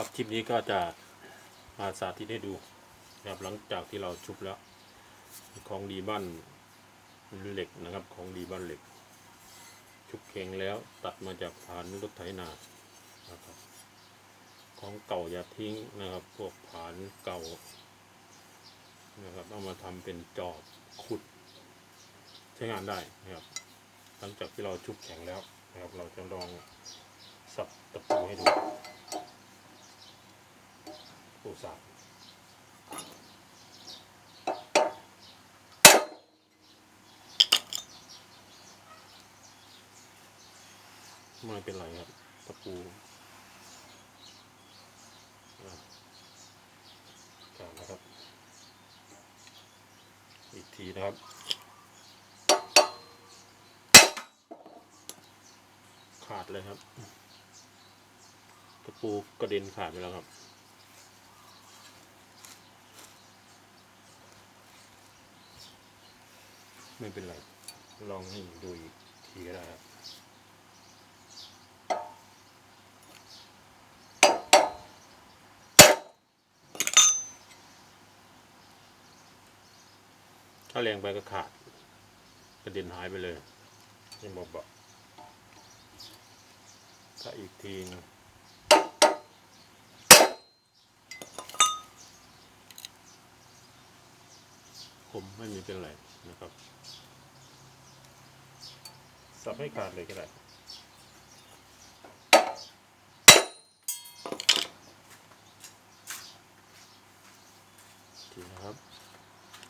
ครับคลิปนี้ก็จะมาสาธิตให้ดูนะครับหลังจากที่เราชุบแล้ว ของดีบ้านเหล็กนะครับ ของดีบ้านเหล็ก ชุบเข่งแล้วตัดมาจากผานรถไถนานะครับ ของเก่าอย่าทิ้งนะครับ พวกผานเก่านะครับเอามาทำเป็นจอบขุด ใช้งานได้นะครับ หลังจากที่เราชุบแข็งแล้วนะครับ เราจะลองสับตะปูให้ดูปูสับ ไม่เป็นไรครับ ตะปูอะขาดนะครับ อีกทีนะครับขาดเลยครับ ตะปูกระเด็นขาดไปแล้วครับ ไม่เป็นไร ลองให้ดูอีกทีก็ได้ครับ ถ้าแรงไปก็ขาดกระเด็นหายไปเลยยังบอกบอกถ้าอีกทีนึงผมไม่มีเป็นไรนะครับ สับให้ขาดเลยก็ได้ทีนะครับ